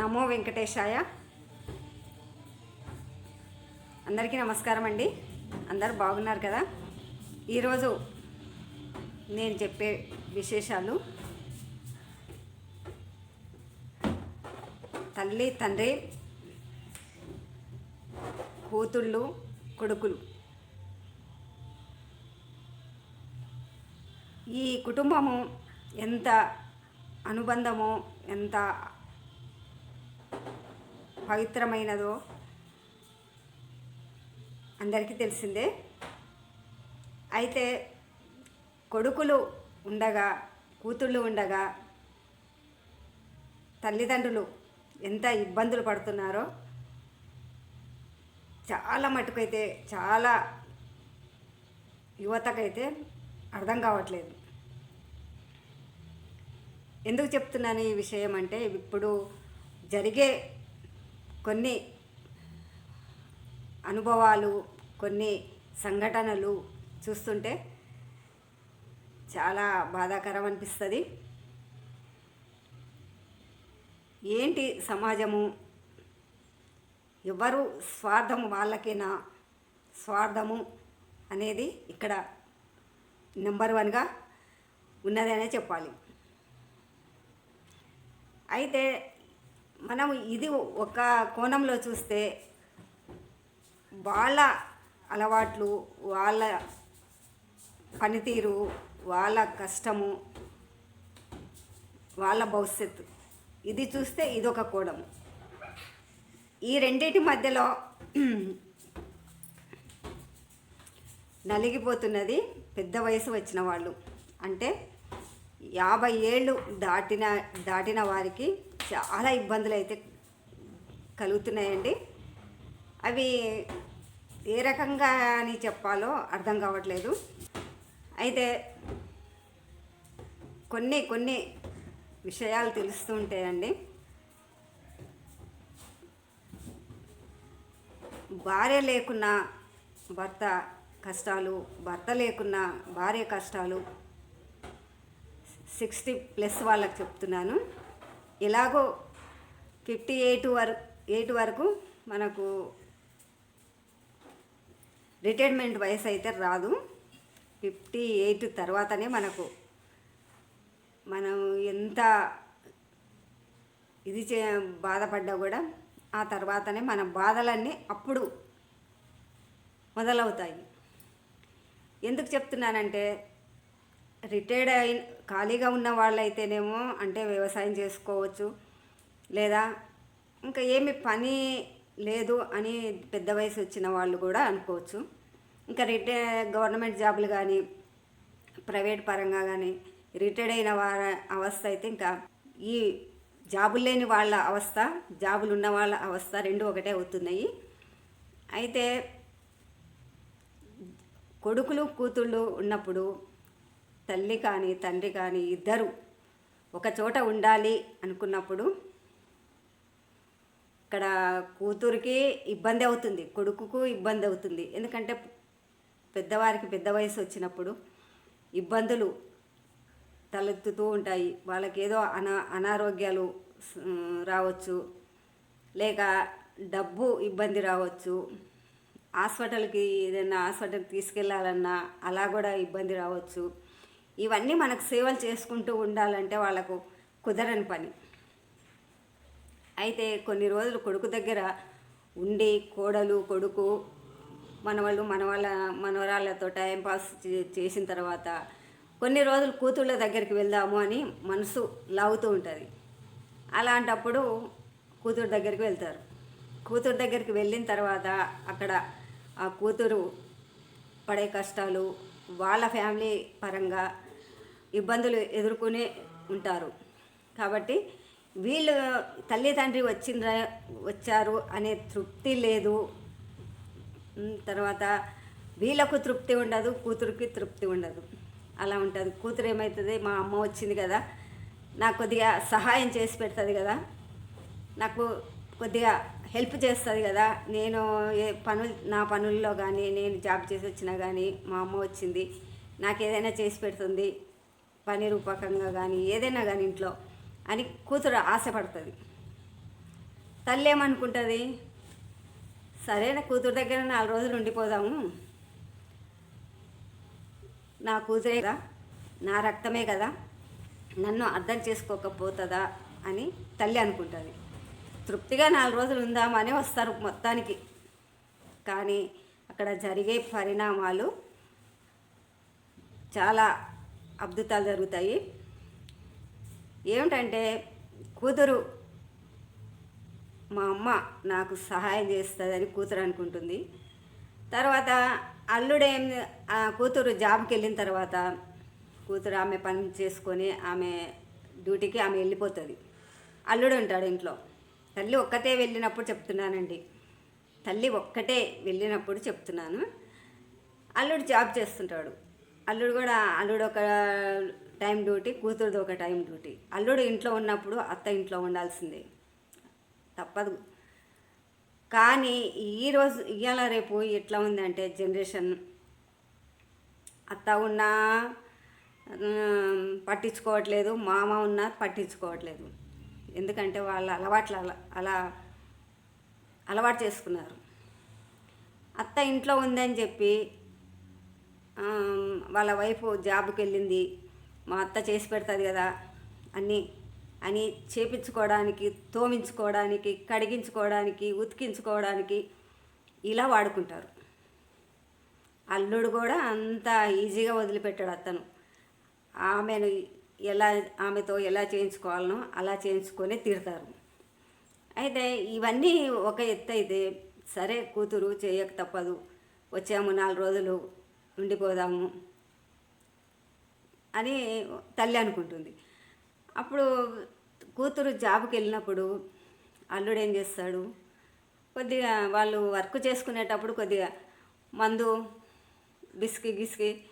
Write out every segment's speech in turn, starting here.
నమో వెంకటేశాయ. అందరికీ నమస్కారం అండి. అందరు బాగున్నారు కదా? ఈరోజు నేను చెప్పే విశేషాలు. తల్లి తండ్రి కూతుళ్ళు కొడుకులు. ఈ కుటుంబము ఎంత అనుబంధమో ఎంత పవిత్రమైనదో అందరికీ తెలిసిందే. అయితే కొడుకులు ఉండగా కూతుళ్ళు ఉండగా తల్లిదండ్రులు ఎంత ఇబ్బందులు పడుతున్నారో చాలా మటుకైతే చాలా యువతకైతే అర్థం కావట్లేదు. ఎందుకు చెప్తున్నాను ఈ విషయం అంటే ఇప్పుడు జరిగే కొన్ని అనుభవాలు కొన్ని సంఘటనలు చూస్తుంటే చాలా బాధాకరం అనిపిస్తుంది. ఏంటి సమాజము? ఎవరు స్వార్థము వాళ్ళకేనా? స్వార్థము అనేది ఇక్కడ నెంబర్ వన్గా ఉన్నదనే చెప్పాలి. అయితే మనం ఇది ఒక కోణంలో చూస్తే వాళ్ళ అలవాట్లు వాళ్ళ పనితీరు వాళ్ళ కష్టము వాళ్ళ భవిష్యత్తు. ఇది చూస్తే ఇదొక కోణం. ఈ రెండింటి మధ్యలో నలిగిపోతున్నది పెద్ద వయసు వచ్చిన వాళ్ళు. అంటే యాభై ఏళ్ళు దాటిన దాటిన వారికి చాలా ఇబ్బందులు అయితే కలుగుతున్నాయండి. అవి ఏ రకంగా అని చెప్పాలో అర్థం కావట్లేదు. అయితే కొన్ని కొన్ని విషయాలు తెలుస్తూ ఉంటాయండి. భార్య లేకున్నా భర్త కష్టాలు భర్త లేకున్నా భార్య కష్టాలు సిక్స్టీ ప్లస్ వాళ్ళకి చెప్తున్నాను. ఎలాగో ఫిఫ్టీ ఎయిట్ వరకు ఎయిట్ వరకు మనకు రిటైర్మెంట్ వయసు అయితే రాదు. ఫిఫ్టీ ఎయిట్ తర్వాతనే మనకు మనం ఎంత ఇది చే బాధపడ్డా కూడా ఆ తర్వాతనే మన బాధలన్నీ అప్పుడు మొదలవుతాయి. ఎందుకు చెప్తున్నానంటే రిటైర్డ్ అయిన ఖాళీగా ఉన్న వాళ్ళైతేనేమో అంటే వ్యవసాయం చేసుకోవచ్చు. లేదా ఇంకా ఏమి పని లేదు అని పెద్ద వయసు వచ్చిన వాళ్ళు కూడా అనుకోవచ్చు. ఇంకా రిటైర్ గవర్నమెంట్ జాబులు కానీ ప్రైవేట్ పరంగా కానీ రిటైర్డ్ అయిన వారి అవస్థ అయితే ఇంకా ఈ జాబులు లేని వాళ్ళ అవస్థ జాబులు ఉన్న వాళ్ళ అవస్థ రెండు ఒకటే అవుతున్నాయి. అయితే కొడుకులు కూతుళ్ళు ఉన్నప్పుడు తల్లి కానీ తండ్రి కానీ ఇద్దరు ఒక చోట ఉండాలి అనుకున్నప్పుడు ఇక్కడ కూతురికి ఇబ్బంది అవుతుంది కొడుకుకు ఇబ్బంది అవుతుంది. ఎందుకంటే పెద్దవారికి పెద్ద వయసు వచ్చినప్పుడు ఇబ్బందులు తలెత్తుతూ ఉంటాయి. వాళ్ళకి ఏదో అనా అనారోగ్యాలు రావచ్చు. లేక డబ్బు ఇబ్బంది రావచ్చు. హాస్పిటల్కి ఏదైనా హాస్పిటల్కి తీసుకెళ్ళాలన్నా అలా కూడా ఇబ్బంది రావచ్చు. ఇవన్నీ మనకు సేవలు చేసుకుంటూ ఉండాలంటే వాళ్ళకు కుదరని పని. అయితే కొన్ని రోజులు కొడుకు దగ్గర ఉండి కోడలు కొడుకు మనవాళ్ళు మనవాళ్ళ మనవరాళ్ళతో టైంపాస్ చే- చేసిన తర్వాత కొన్ని రోజులు కూతుళ్ళ దగ్గరికి వెళ్దాము అని మనసు లాగుతూ ఉంటుంది. అలాంటప్పుడు కూతురు దగ్గరికి వెళ్తారు. కూతురు దగ్గరికి వెళ్ళిన తర్వాత అక్కడ ఆ కూతురు పడే కష్టాలు వాళ్ళ ఫ్యామిలీ పరంగా ఇబ్బందులు ఎదుర్కొనే ఉంటారు. కాబట్టి వీళ్ళు తల్లిదండ్రి వచ్చిండ్ర వచ్చారు అనే తృప్తి లేదు. తర్వాత వీళ్ళకు తృప్తి ఉండదు కూతురికి తృప్తి ఉండదు. అలా ఉంటుంది. కూతురు ఏమవుతుంది మా అమ్మ వచ్చింది కదా నాకు కొద్దిగా సహాయం చేసి పెడుతుంది కదా నాకు కొద్దిగా హెల్ప్ చేస్తుంది కదా నేను ఏ పనులు నా పనుల్లో కానీ నేను జాబ్ చేసి వచ్చినా కానీ మా అమ్మ వచ్చింది నాకు ఏదైనా చేసి పెడుతుంది పని రూపకంగా కానీ ఏదైనా కానీ ఇంట్లో అని కూతురు ఆశపడుతుంది. తల్లి ఏమనుకుంటుంది? సరేనా కూతురు దగ్గర నాలుగు రోజులు ఉండిపోదాము. నా కూతురే కదా నా రక్తమే కదా నన్ను అర్థం చేసుకోకపోతుందా అని తల్లి అనుకుంటుంది. తృప్తిగా నాలుగు రోజులు ఉందామని వస్తారు మొత్తానికి. కానీ అక్కడ జరిగే పరిణామాలు చాలా అద్భుతాలు జరుగుతాయి. ఏమిటంటే కూతురు మా అమ్మ నాకు సహాయం చేస్తుందని కూతురు అనుకుంటుంది. తర్వాత అల్లుడేం ఆ కూతురు జాబ్కి వెళ్ళిన తర్వాత కూతురు ఆమె పని చేసుకొని ఆమె డ్యూటీకి ఆమె వెళ్ళిపోతుంది. అల్లుడు ఉంటాడు ఇంట్లో. తల్లి ఒక్కతే వెళ్ళినప్పుడు చెప్తున్నానండి. తల్లి ఒక్కటే వెళ్ళినప్పుడు చెప్తున్నాను. అల్లుడు జాబ్ చేస్తుంటాడు. అల్లుడు కూడా అల్లుడు ఒక టైం డ్యూటీ కూతురుది ఒక టైం డ్యూటీ. అల్లుడు ఇంట్లో ఉన్నప్పుడు అత్త ఇంట్లో ఉండాల్సిందే. తప్పదు. కానీ ఈరోజు ఇవాళ రేపు ఎట్లా ఉందంటే జనరేషన్ అత్త ఉన్నా పట్టించుకోవట్లేదు మామ ఉన్నా పట్టించుకోవట్లేదు. ఎందుకంటే వాళ్ళ అలవాట్లు అలా అలా అలవాటు చేసుకున్నారు. అత్త ఇంట్లో ఉందని చెప్పి వాళ్ళ వైఫ్ జాబ్కి వెళ్ళింది మా అత్త చేసి పెడుతుంది కదా అన్నీ అని చేపించుకోవడానికి తోమించుకోవడానికి కడిగించుకోవడానికి ఉతికించుకోవడానికి ఇలా వాడుకుంటారు. అల్లుడు కూడా అంత ఈజీగా వదిలిపెట్టాడు అతను ఆమెను ఎలా ఆమెతో ఎలా చేయించుకోవాలనో అలా చేయించుకొని తీరుతారు అయితే ఇవన్నీ ఒక ఎత్తు అయితే సరే కూతురు చేయక తప్పదు. వచ్చాము నాలుగు రోజులు ఉండిపోదాము అని తల్లి అనుకుంటుంది. అప్పుడు కూతురు జాబ్కి వెళ్ళినప్పుడు అల్లుడు ఏం చేస్తాడు? కొద్దిగా వాళ్ళు వర్క్ చేసుకునేటప్పుడు కొద్దిగా మందు బిస్కి గిస్కి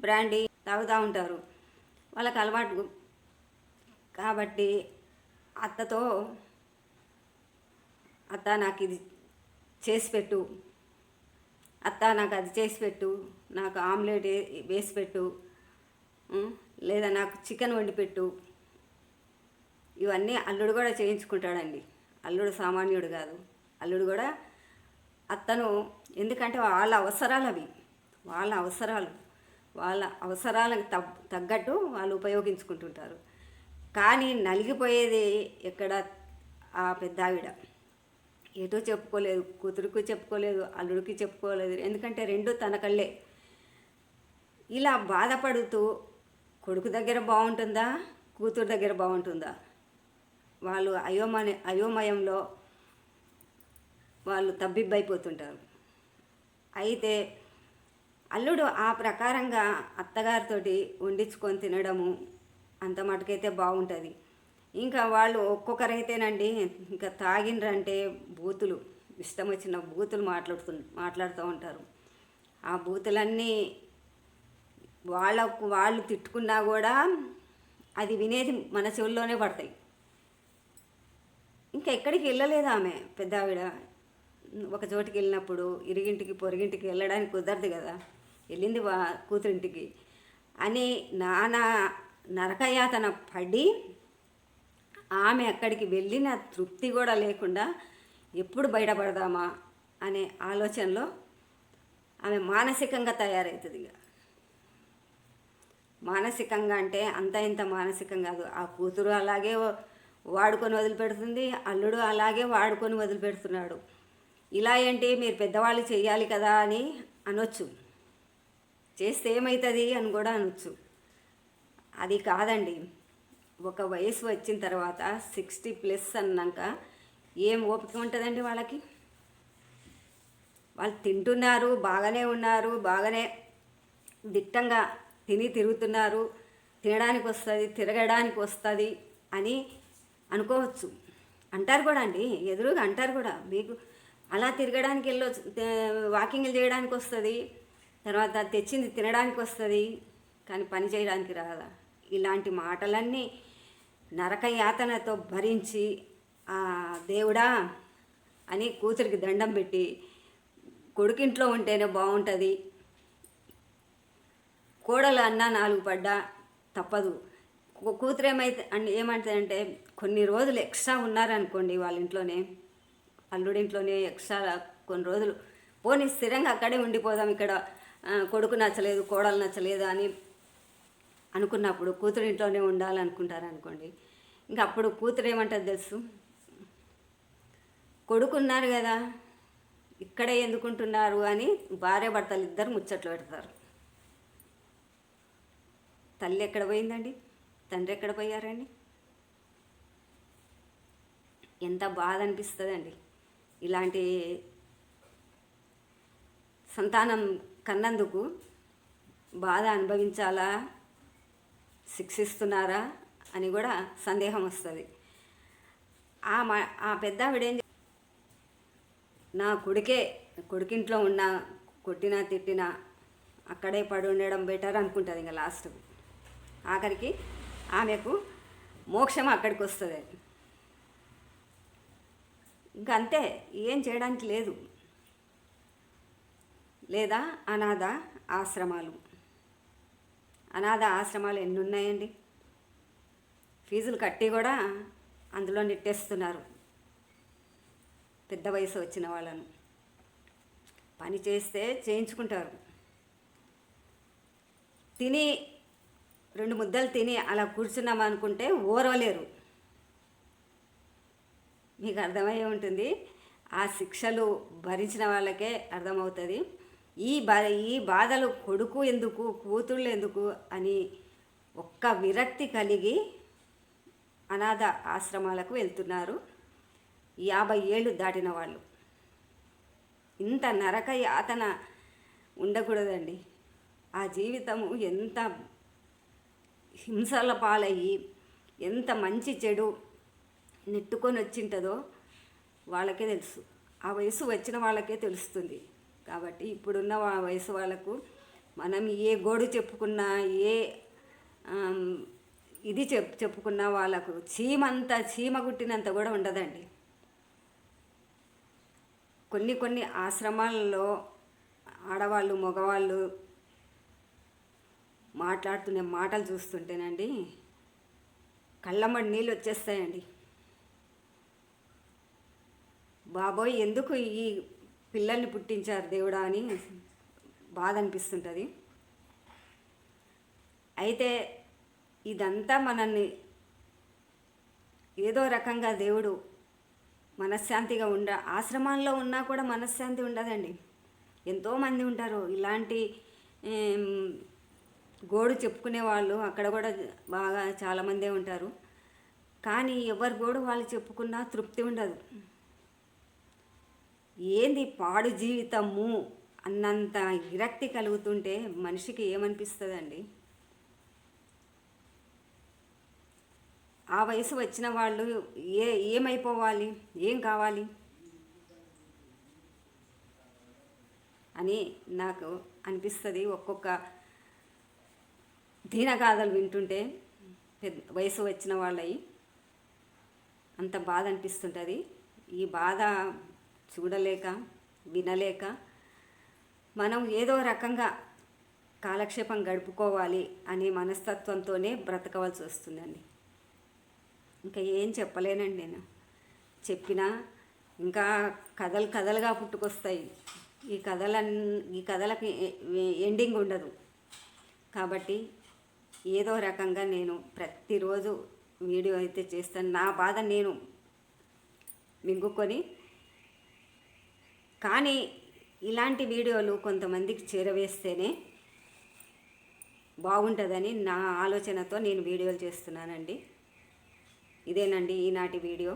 బ్రాండీ తాగుతూ ఉంటారు. వాళ్ళకి అలవాటు కాబట్టి అత్తతో అత్త నాకు ఇది చేసి పెట్టు. అత్త నాకు అది చేసి పెట్టు. నాకు ఆమ్లెట్ వేసి పెట్టు లేదా నాకు చికెన్ వండి పెట్టు. ఇవన్నీ అల్లుడు కూడా చేయించుకుంటాడండి. అల్లుడు సామాన్యుడు కాదు. అల్లుడు కూడా అతను ఎందుకంటే వాళ్ళ అవసరాలు అవి. వాళ్ళ అవసరాలు. వాళ్ళ అవసరాలకు తగ్ తగ్గట్టు వాళ్ళు ఉపయోగించుకుంటుంటారు. కానీ నలిగిపోయేది ఎక్కడ? ఆ పెద్ద ఆవిడ ఏదో చెప్పుకోలేదు. కూతురికి చెప్పుకోలేదు. అల్లుడికి చెప్పుకోలేదు. ఎందుకంటే రెండు తన కళ్ళే. ఇలా బాధపడుతూ కొడుకు దగ్గర బాగుంటుందా? కూతురు దగ్గర బాగుంటుందా? వాళ్ళు అయోమయ అయోమయంలో వాళ్ళు తబ్బిబ్బైపోతుంటారు. అయితే అల్లుడు ఆ ప్రకారంగా అత్తగారితోటి వండించుకొని తినడము అంత మటుకైతే బాగుంటుంది. ఇంకా వాళ్ళు ఒక్కొక్కరైతేనండి ఇంకా తాగినరంటే బూతులు ఇష్టం వచ్చిన బూతులు మాట్లాడుతు మాట్లాడుతూ ఉంటారు. ఆ బూతులన్నీ వాళ్ళకు వాళ్ళు తిట్టుకున్నా కూడా అది వినేది మన చెవుల్లోనే పడతాయి. ఇంకా ఎక్కడికి వెళ్ళలేదు ఆమె పెద్ద ఆవిడ ఒక చోటికి వెళ్ళినప్పుడు ఇరిగింటికి పొరిగింటికి వెళ్ళడానికి కుదరదు కదా. వెళ్ళింది వా కూతురింటికి. అని నానా నరకయాతన పడి ఆమె అక్కడికి వెళ్ళిన తృప్తి కూడా లేకుండా ఎప్పుడు బయటపడదామా అనే ఆలోచనలో ఆమె మానసికంగా తయారవుతుంది ఇక. మానసికంగా అంటే అంత ఇంత మానసికం కాదు. ఆ కూతురు అలాగే వాడుకొని వదిలిపెడుతుంది అల్లుడు అలాగే వాడుకొని వదిలిపెడుతున్నాడు. ఇలా ఏంటి? మీరు పెద్దవాళ్ళు చేయాలి కదా అని అనొచ్చు. చేస్తే ఏమవుతుంది అని కూడా అనొచ్చు. అది కాదండి. ఒక వయసు వచ్చిన తర్వాత సిక్స్టీ ప్లస్ అన్నాక ఏం ఓపిక ఉంటుందండి వాళ్ళకి? వాళ్ళు తింటున్నారు బాగానే ఉన్నారు బాగానే దిట్టంగా తిని తిరుగుతున్నారు. తినడానికి వస్తుంది తిరగడానికి వస్తుంది అని అనుకోవచ్చు. అంటారు కూడా అండి ఎదురుగా అంటారు కూడా. మీకు అలా తిరగడానికి వెళ్ళొచ్చు వాకింగ్లు చేయడానికి వస్తుంది తర్వాత తెచ్చింది తినడానికి వస్తుంది కానీ పని చేయడానికి రాదా? ఇలాంటి మాటలన్నీ నరక యాతనతో భరించి "ఆ, దేవుడా అని కూతురికి దండం పెట్టి కొడుకింట్లో ఉంటేనే బాగుంటుంది కోడలు అన్నా నాలుగు పడ్డా తప్పదు. కూతురు ఏమైతే ఏమంటుందంటే కొన్ని రోజులు ఎక్స్ట్రా ఉన్నారనుకోండి వాళ్ళ ఇంట్లోనే అల్లుడింట్లోనే ఎక్స్ట్రా కొన్ని రోజులు. పోనీ స్థిరంగా అక్కడే ఉండిపోదాం ఇక్కడ కొడుకు నచ్చలేదు కోడలు నచ్చలేదు అని అనుకున్నప్పుడు కూతురు ఇంట్లోనే ఉండాలనుకుంటారు అనుకోండి ఇంకా అప్పుడు కూతురు ఏమంటుంది తెలుసు? కొడుకున్నారు కదా ఇక్కడే ఎందుకుంటున్నారు అని భార్య భర్తలు ఇద్దరు ముచ్చట్లు పెడతారు. తల్లి ఎక్కడ పోయిందండి? తండ్రి ఎక్కడ పోయారండి? ఎంత బాధ అనిపిస్తుందండి. ఇలాంటి సంతానం కన్నందుకు బాధ అనుభవించాలా? శిక్షిస్తున్నారా? అని కూడా సందేహం వస్తుంది. ఆ మా ఆ పెద్దావిడేం నా కొడుకే కొడుకింట్లో ఉన్న కొట్టినా తిట్టినా అక్కడే పడి ఉండడం బెటర్ అనుకుంటుంది ఇంకా లాస్ట్ ఆఖరికి ఆమెకు మోక్షం అక్కడికి వస్తుంది ఇంకా అంతే ఏం చేయడానికి లేదు. లేదా అనాథ ఆశ్రమాలు. అనాథ ఆశ్రమాలు ఎన్ని ఉన్నాయండి ఫీజులు కట్టి కూడా అందులో నెట్టేస్తున్నారు. పెద్ద వయసు వచ్చిన వాళ్ళను. పని చేస్తే చేయించుకుంటారు. తిని రెండు ముద్దలు తిని అలా కూర్చున్నాం అనుకుంటే ఓరవలేరు. మీకు అర్థమయ్యే ఉంటుంది. ఆ శిక్షలు భరించిన వాళ్ళకే అర్థమవుతుంది. ఈ బా ఈ బాధలు కొడుకు ఎందుకు కూతుళ్ళు ఎందుకు అని ఒక్క విరక్తి కలిగి అనాథ ఆశ్రమాలకు వెళ్తున్నారు. యాభై ఏళ్ళు దాటిన వాళ్ళు. ఇంత నరక యాతన ఉండకూడదండి. ఆ జీవితము ఎంత హింసల పాలయ్యి ఎంత మంచి చెడు నెట్టుకొని వచ్చింటుందో వాళ్ళకే తెలుసు. ఆ వయసు వచ్చిన వాళ్ళకే తెలుస్తుంది. కాబట్టి ఇప్పుడున్న వయసు వాళ్ళకు మనం ఏ గోడు చెప్పుకున్నా ఏ ఇది చెప్ చెప్పుకున్న వాళ్ళకు చీమంత చీమ గుట్టినంత కూడా ఉండదండి. కొన్ని కొన్ని ఆశ్రమాలలో ఆడవాళ్ళు మగవాళ్ళు మాట్లాడుతున్న మాటలు చూస్తుంటేనండి కళ్ళమ్మడి నీళ్ళు వచ్చేస్తాయండి. బాబోయ్ ఎందుకు ఈ పిల్లల్ని పుట్టించారు దేవుడా అని బాధ అనిపిస్తుంటుంది. అయితే ఇదంతా మనల్ని ఏదో రకంగా దేవుడు మనశ్శాంతిగా ఉండ ఆశ్రమాల్లో ఉన్నా కూడా మనశ్శాంతి ఉండదండి. ఎంతోమంది ఉంటారు. ఇలాంటి గోడు చెప్పుకునే వాళ్ళు అక్కడ కూడా బాగా చాలామందే ఉంటారు. కానీ ఎవరి గోడు వాళ్ళు చెప్పుకున్నా తృప్తి ఉండదు. ఏంది పాడు జీవితము అన్నంత విరక్తి కలుగుతుంటే మనిషికి ఏమనిపిస్తుందండి? ఆ వయసు వచ్చిన వాళ్ళు ఏ ఏమైపోవాలి? ఏం కావాలి? అని నాకు అనిపిస్తుంది ఒక్కొక్క దీనగాథలు వింటుంటే పెద్ద వయసు వచ్చిన వాళ్ళవి అంత బాధ అనిపిస్తుంటుంది. ఈ బాధ చూడలేక వినలేక మనం ఏదో రకంగా కాలక్షేపం గడుపుకోవాలి అనే మనస్తత్వంతోనే బ్రతకవలసి వస్తుందండి. ఇంకా ఏం చెప్పలేనండి నేను. చెప్పినా ఇంకా కథలు కథలుగా పుట్టుకొస్తాయి. ఈ కథల ఈ కథలకి ఎ- ఎండింగ్ ఉండదు. కాబట్టి ఏదో రకంగా నేను ప్రతిరోజు వీడియో అయితే చేస్తాను. నా బాధ నేను మింగుకొని కానీ ఇలాంటి వీడియోలు కొంతమందికి చేరవేస్తేనే బాగుంటుందని నా ఆలోచనతో నేను వీడియోలు చేస్తున్నానండి. ఇదేనండి ఈనాటి వీడియో.